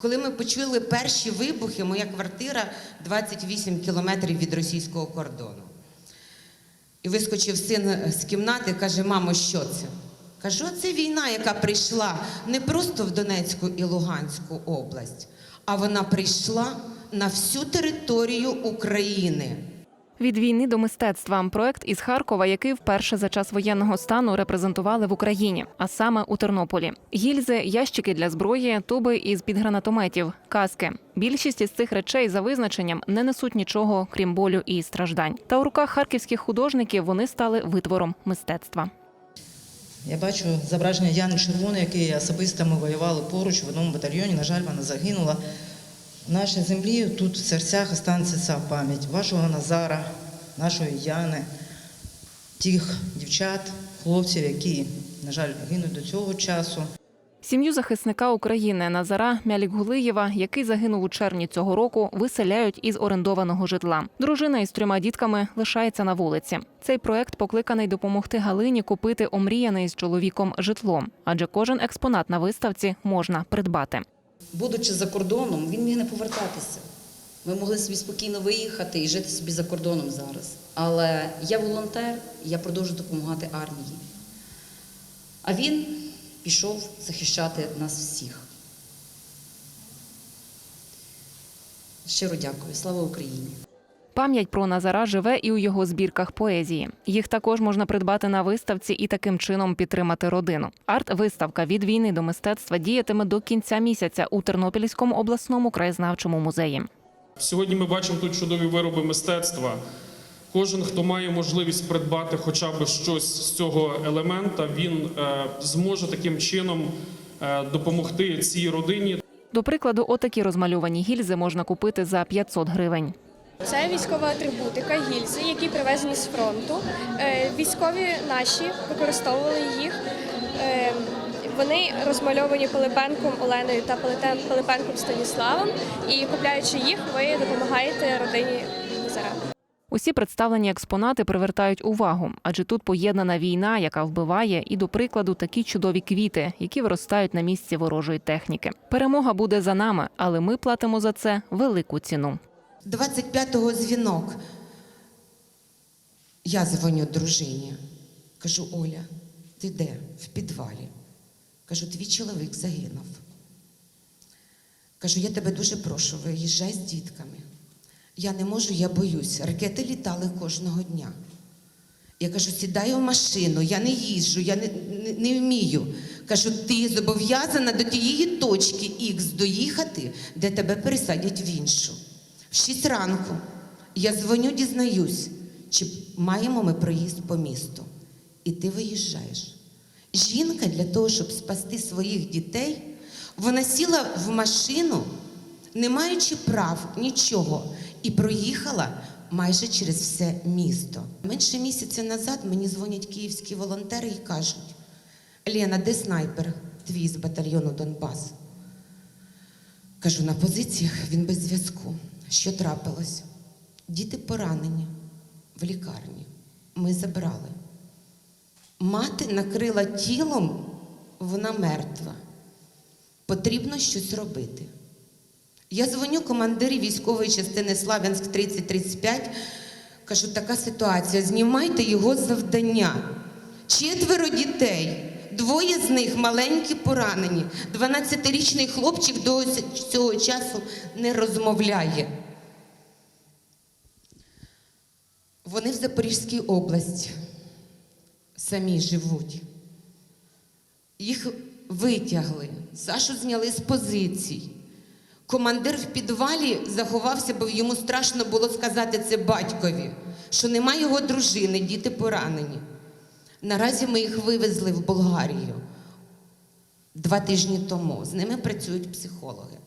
Коли ми почули перші вибухи, моя квартира 28 кілометрів від російського кордону. І вискочив син з кімнати, каже: мамо, що це? Кажу, це війна, яка прийшла не просто в Донецьку і Луганську область, а вона прийшла на всю територію України. Від війни до мистецтва проект із Харкова, який вперше за час воєнного стану репрезентували в Україні, а саме у Тернополі. Гільзи, ящики для зброї, туби із під гранатометів, каски. Більшість із цих речей за визначенням не несуть нічого, крім болю і страждань. Та у руках харківських художників вони стали витвором мистецтва. Я бачу зображення Яни Червоної, який особисто ми воювали поруч в одному батальйоні. На жаль, вона загинула. Нашій землі тут в серцях останеться пам'ять вашого Назара, нашої Яни, тих дівчат, хлопців, які, на жаль, гинуть до цього часу. Сім'ю захисника України Назара Мялікгулиєва, який загинув у червні цього року, виселяють із орендованого житла. Дружина із трьома дітками лишається на вулиці. Цей проект покликаний допомогти Галині купити омріяне з чоловіком житло, адже кожен експонат на виставці можна придбати. Будучи за кордоном, він міг не повертатися. Ми могли собі спокійно виїхати і жити собі за кордоном зараз. Але я волонтер, я продовжую допомагати армії. А він пішов захищати нас всіх. Щиро дякую. Слава Україні! Пам'ять про Назара живе і у його збірках поезії. Їх також можна придбати на виставці і таким чином підтримати родину. Арт-виставка від війни до мистецтва діятиме до кінця місяця у Тернопільському обласному краєзнавчому музеї. Сьогодні ми бачимо тут чудові вироби мистецтва. Кожен, хто має можливість придбати хоча б щось з цього елемента, він е, зможе таким чином е, допомогти цій родині. До прикладу, отакі розмальовані гільзи можна купити за 500 гривень. Це військова атрибутика, гільзи, які привезені з фронту. Е, Військові наші використовували їх. Е, Вони розмальовані Пилипенком Оленою та Пилипен- Пилипенком Станіславом. І купляючи їх, ви допомагаєте родині Назара. Усі представлені експонати привертають увагу, адже тут поєднана війна, яка вбиває, і до прикладу такі чудові квіти, які виростають на місці ворожої техніки. Перемога буде за нами, але ми платимо за це велику ціну. 25-го дзвінок. Я дзвоню дружині. Кажу, Оля, ти де? В підвалі. Кажу, твій чоловік загинув. Кажу, я тебе дуже прошу, виїжджай з дітками. Я не можу, я боюсь. Ракети літали кожного дня. Я кажу, сідай у машину, я не їжджу, я не, не, не вмію. Кажу, ти зобов'язана до тієї точки Х доїхати, де тебе пересадять в іншу. В 6 ранку я дзвоню, дізнаюсь, чи маємо ми проїзд по місту. І ти виїжджаєш. Жінка для того, щоб спасти своїх дітей, вона сіла в машину, не маючи прав нічого, і проїхала майже через все місто. Менше місяця назад мені дзвонять київські волонтери і кажуть: Лена, де снайпер твій з батальйону Донбас? Кажу, на позиціях він без зв'язку. Що трапилось? Діти поранені в лікарні. Ми забрали. Мати накрила тілом, вона мертва. Потрібно щось робити. Я дзвоню командирі військової частини Славянськ 3035. Кажу, така ситуація. Знімайте його завдання. Четверо дітей. Двоє з них маленькі поранені. 12-річний хлопчик до цього часу не розмовляє. Вони в Запорізькій області самі живуть. Їх витягли, Сашу зняли з позицій. Командир в підвалі заховався, бо йому страшно було сказати це батькові, що нема його дружини, діти поранені. Наразі ми їх вивезли в Болгарію два тижні тому. З ними працюють психологи.